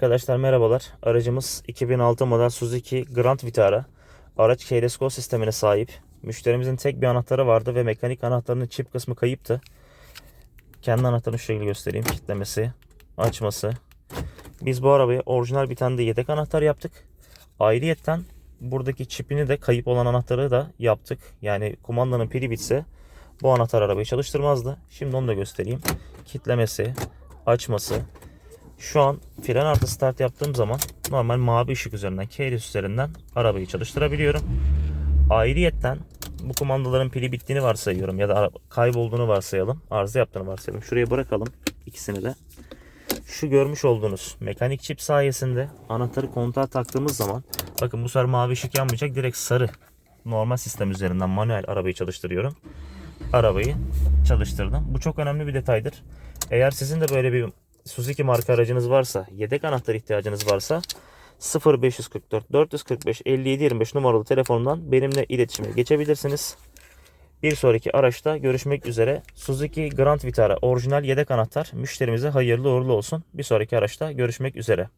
Arkadaşlar merhabalar. Aracımız 2006 model Suzuki Grand Vitara. Araç keyless kol sistemine sahip. Müşterimizin tek bir anahtarı vardı ve mekanik anahtarının çip kısmı kayıptı. Kendi anahtarını şu şekilde göstereyim. Kitlemesi, açması. Biz bu arabaya orijinal bir tane de yedek anahtar yaptık. Ayrıyetten buradaki çipini de kayıp olan anahtarı da yaptık. Yani kumandanın pili bitse bu anahtar arabayı çalıştırmazdı. Şimdi onu da göstereyim. Kitlemesi, açması, şu an fren artı start yaptığım zaman normal mavi ışık üzerinden, keyrus üzerinden arabayı çalıştırabiliyorum. Ayrıyetten bu kumandaların pili bittiğini varsayıyorum ya da kaybolduğunu varsayalım. Arıza yaptığını varsayalım. Şuraya bırakalım ikisini de. Şu görmüş olduğunuz mekanik çip sayesinde anahtarı kontağa taktığımız zaman bakın bu sefer mavi ışık yanmayacak. Direkt sarı normal sistem üzerinden manuel arabayı çalıştırıyorum. Arabayı çalıştırdım. Bu çok önemli bir detaydır. Eğer sizin de böyle bir Suzuki marka aracınız varsa, yedek anahtar ihtiyacınız varsa 0544 445 57 25 numaralı telefondan benimle iletişime geçebilirsiniz. Bir sonraki araçta görüşmek üzere. Suzuki Grand Vitara orijinal yedek anahtar müşterimize hayırlı uğurlu olsun. Bir sonraki araçta görüşmek üzere.